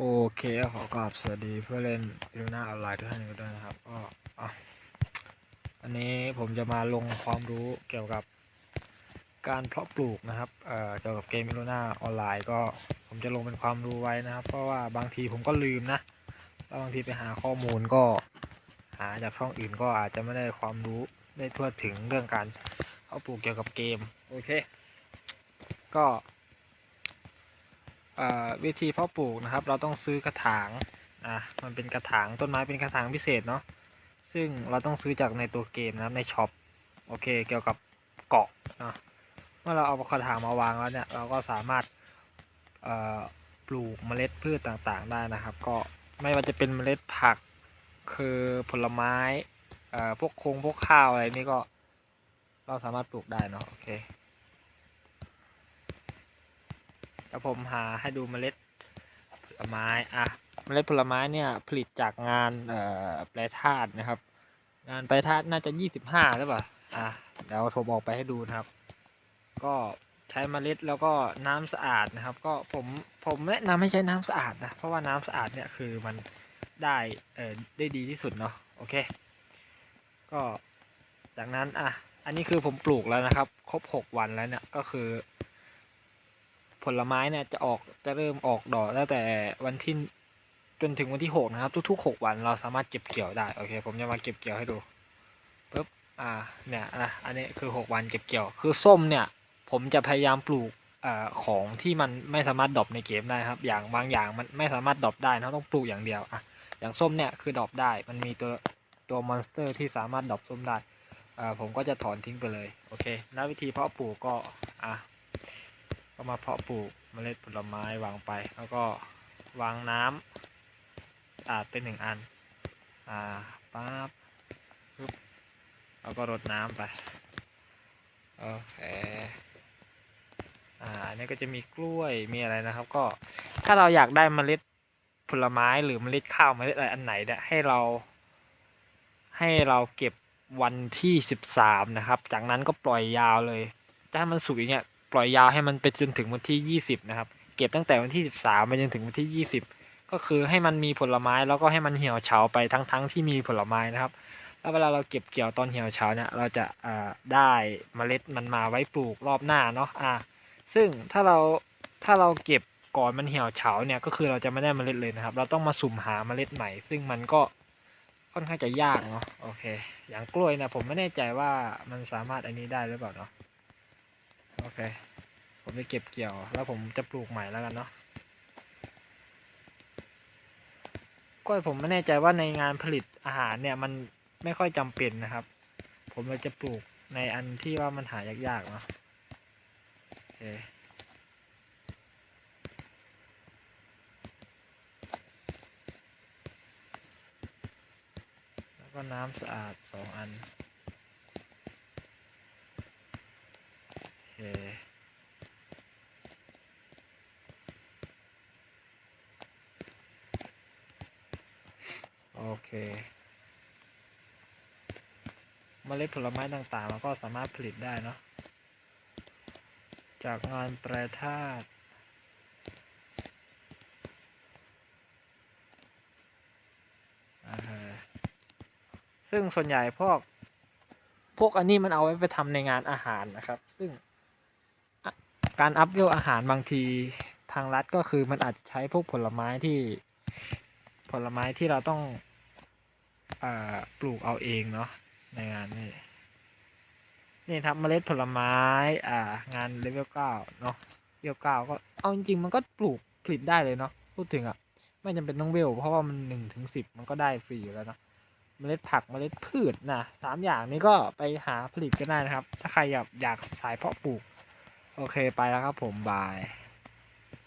โอเคขอกราบสวัสดีเพื่อเล่นอิลูน่าออนไลน์ทุกท่านกันด้วยนะครับก็อันนี้ผมจะมาลงความรู้เกี่ยวกับการเพาะปลูกนะครับเอ่อเกี่ยวกับเกมอิลูน่าออนไลน์ก็ผมจะลงเป็นความรู้ไว้นะครับ เพราะว่าบางทีผมก็ลืมนะแล้วบางทีไปหาข้อมูลก็หาจากช่องอื่นก็อาจจะไม่ได้ความรู้ได้ทั่วถึงเรื่องการเพาะปลูกเกี่ยวกับเกมโอเค ก็ วิธีเพาะปลูกนะครับ เราต้องซื้อกระถางอะมันเป็นกระถางต้นไม้เป็นกระถางพิเศษเนาะซึ่งเราต้องซื้อจากในตัวเกมนะครับในช็อปโอเคเกี่ยวกับเกาะเนาะเมื่อเราเอากระถางมาวางแล้วเนี่ยเราก็สามารถเอ่อปลูกเมล็ดพืชต่างๆได้นะครับ ก็ไม่ว่าจะเป็นเมล็ดผักคือผลไม้อ่อพวกโคงพวกข้าวอะไรนี่ก็เราสามารถปลูกได้เนาะโอเค แล้วผมหาให้ดูเมล็ดผลไม้อะเมล็ดผลไม้เนี่ยผลิตจากงานเอ่อแปรธาตุนะครับ งานแปรธาตุน่าจะยี่สิบห้าหรือเปล่าอะเดี๋ยวผมออกไปให้ดูนะครับ ก็ใช้เมล็ดแล้วก็น้ำสะอาดนะครับ ก็ผมผมแนะนำให้ใช้น้ำสะอาดนะเพราะว่าน้ำสะอาดเนี่ยคือมันได้เอ่อได้ดีที่สุดเนาะโอเค ก็จากนั้นอะอันนี้คือผมปลูกแล้วนะครับ ครบหกวันแล้วเนี่ยก็คือ ผลไม้เนี่ยจะออกจะเริ่มออกดอกตั้งแต่วันที่จนถึงวันที่หกนะครับ ทุกๆหกวันเราสามารถเก็บเกี่ยวได้โอเค ผมจะมาเก็บเกี่ยวให้ดูปุ๊บอ่าเนี่ยนะอันนี้คือหกวันเก็บเกี่ยว คือส้มเนี่ย ผมจะพยายามปลูกอของที่มันไม่สามารถดรอปในเกมได้ครับ อย่างบางอย่างมันไม่สามารถดรอปได้นะต้องปลูกอย่างเดียวอะอย่างส้มเนี่ยคือดรอปได้ มันมีตัวตัวมอนสเตอร์ที่สามารถดรอปส้มได้อ่าผมก็จะถอนทิ้งไปเลย โอเค แล้ววิธีเพาะปลูกก็อะ ก็มาเพาะปลูกเมล็ดผลไม้วางไป แล้วก็วางน้ำสะอาดเป็นหนึ่งอัน อ่าปั๊บปึ๊บแล้วก็รดน้ำไป โอเคอ่าอันนี้ก็จะมีกล้วยมีอะไรนะครับ ก็ถ้าเราอยากได้เมล็ดผลไม้หรือเมล็ดข้าวเมล็ดอะไรอันไหนเนี่ยให้เรา ให้เราเก็บวันที่สิบสามนะครับ จากนั้นก็ปล่อยยาวเลยถ้ามันสุกอย่างเงี้ย ปล่อยยาวให้มันไปจนถึงวันที่ยี่สิบนะครับ เก็บตั้งแต่วันที่สิบสามไปจนถึงวันที่ยี่สิบก็คือให้มันมีผลไม้แล้วก็ให้มันเหี่ยวเฉาไปทั้งๆทที่มีผลไม้นะครับ แล้วเวลาเราเก็บเกี่ยวตอนเหี่ยวเฉาเนี่ยเราจะได้เมล็ดมันมาไว้ปลูกรอบหน้าเนาะอ่าซึ่งถ้าเราถ้าเราเก็บก่อนมันเหี่ยวเฉาเนี่ยก็คือเราจะไม่ได้เมล็ดเลยนะครับ เราต้องมาสุ่มหาเมล็ดใหม่ ซึ่งมันก็ค่อนข้างจะยากเนาะโอเค อย่างกล้วยนะผมไม่แน่ใจว่ามันสามารถอันนี้ได้หรือเปล่าเนาะ โอเค ผมจะเก็บเกี่ยว แล้วผมจะปลูกใหม่แล้วกันเนาะกล้วยผมไม่แน่ใจว่าในงานผลิตอาหารเนี่ยมันไม่ค่อยจำเป็นนะครับ ผมเลยจะปลูกในอันที่ว่ามันหายากๆเนาะโอเคแล้วก็น้ำสะอาดสองอัน โอเคโอเมล็ดผลไม้ต่างๆเราก็สามารถผลิตได้เนาะ จากงานแปรธาตุซึ่งส่วนใหญ่พวก พวกอันนี้มันเอาไว้ไปทำในงานอาหารนะครับ ซึ่ง การอัพเวลอาหารบางทีทางรัฐก็คือมันอาจจะใช้พวกผลไม้ที่ผลไม้ที่เราต้องอปลูกเอาเองเนาะในงานนี้นี่ครับเมล็ดผลไม้อ่างานเลเวลเก้าเนาะเลเวลเก้าก็เอาจริงๆมันก็ปลูกผลิตได้เลยเนาะพูดถึงอะไม่จำเป็นต้องเวลเพราะว่ามันหนึ่งถึงสิบมันก็ได้ฟรีอยู่แล้วเนาะเมล็ดผักเมล็ดพืชนะสามอย่างนี้ก็ไปหาผลิตกันได้นะครับ ถ้าใครอยากอยากสายเพาะปลูก โอเคไปแล้วครับผมบาย